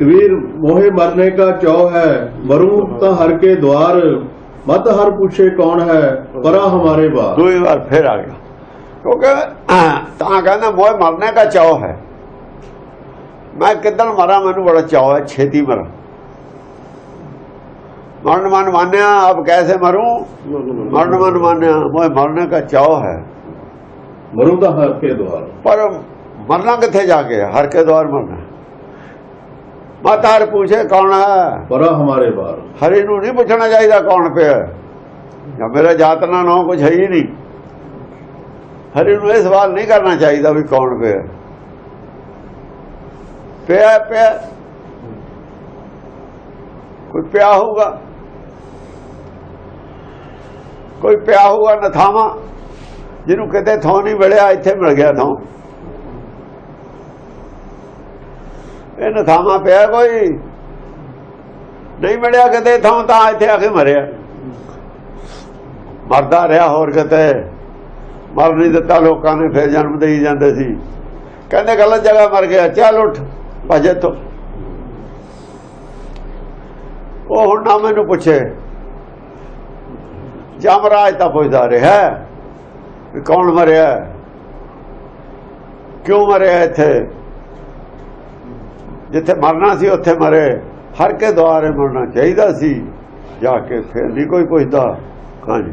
ਕਬੀਰ ਮੋਹੇ ਮਰਨੇ ਕਾ ਚੌ ਹੈ ਮਰੂ ਤਾਂ ਹਰ ਕੇ ਦਵਾਰ ਮਤ ਹਰ ਪੁੱਛੇ ਕੌਣ ਹੈ ਪਰਾ ਹਮਾਰੇ ਬਾਤ ਦੋ ਵਾਰ ਫੇਰ ਆ ਗਿਆ। ਕਿਉਂਕਿ ਤਾਂ ਕਹਿੰਦਾ ਮੋਹੇ ਮਰਨੇ ਕਾ ਚੌ ਹੈ। ਮੈਂ ਕਿਦਣ ਮਰਾਂ ਮੈਨੂੰ ਬੜਾ ਚਾਅ ਹੈ ਛੇਤੀ ਮਰ। ਮਰਨ ਮਨ ਮਾਨਿਆ ਆਪ ਕੈਸੇ ਮਰੂੰ? ਮਰਨ ਮਨ ਮਾਨਿਆ ਮੋਹੇ ਮਰਨੇ ਕਾ ਚਾਹ ਹੈ। ਮਰੂ ਦਾ ਹਰ ਕੇ ਦਵਾਰ। ਪਰ ਮਰਨਾ ਕਿੱਥੇ ਜਾ ਕੇ ਹਰ ਕੇ ਦਵਾਰ ਮਰਨਾ। ਮਾਤਾਰ ਪੁੱਛੇ ਕੌਣ ਹੈ? ਪਰ ਹਮਾਰੇ ਬਾਹਰ। ਹਰੇ ਨੂੰ ਨਹੀਂ ਪੁੱਛਣਾ ਚਾਹੀਦਾ ਕੌਣ ਪਿਆ। ਜਾਂ ਮੇਰਾ ਜਾਤਨਾ ਨਾ ਕੁਝ ਹੈ ਹੀ ਨਹੀਂ। ਹਰੇ ਨੂੰ ਇਹ ਸਵਾਲ ਨਹੀਂ ਕਰਨਾ ਚਾਹੀਦਾ ਵੀ ਕੌਣ ਪਿਆ। ਪਿਆ ਪਿਆ ਕੋਈ ਪਿਆ ਹੋਊਗਾ? ਕੋਈ ਪਿਆ ਹੋਊਗਾ ਨਥਾਵਾ? ਜਿਹਨੂੰ ਕਿਤੇ ਥੋਂ ਨਹੀਂ ਮਿਲਿਆ ਇੱਥੇ ਮਿਲ ਗਿਆ ਥੋਂ। ਇਹ ਨਥਾਵਾ ਪਿਆ ਕੋਈ? ਨਹੀਂ ਮਿਲਿਆ ਕਿਤੇ, ਥਾਂ ਤਾਂ ਇੱਥੇ ਆ ਕੇ ਮਰਿਆ। ਮਰਦਾ ਰਿਹਾ ਹੋਰ ਕਿਤੇ। ਮਰ ਨਹੀਂ ਦਿੱਤਾ, ਲੋਕਾਂ ਨੇ ਫਿਰ ਜਨਮ ਦੇਈ ਜਾਂਦੇ ਸੀ। ਕਹਿੰਦੇ ਗਲਤ ਜਗ੍ਹਾ ਮਰ ਗਿਆ, ਚੱਲ ਉੱਠ, ਭਜੇ ਤੋਂ ਉਹ ਹੁਣ ਨਾ ਮੈਨੂੰ ਪੁੱਛੇ। ਜਮਰਾਜ ਤਾਂ ਪੁੱਛਦਾ ਰਿਹਾ ਕੌਣ ਮਰਿਆ? ਕਿਉਂ ਮਰਿਆ ਇੱਥੇ? ਜਿੱਥੇ ਮਰਨਾ ਸੀ, ਉੱਥੇ ਮਰੇ। ਹਰ ਕੇ ਦੁਆਰੇ ਮਰਨਾ ਚਾਹੀਦਾ ਸੀ। ਜਾ ਕੇ ਫਿਰ ਨਹੀਂ ਕੋਈ ਪੁੱਛਦਾ। ਹਾਂਜੀ।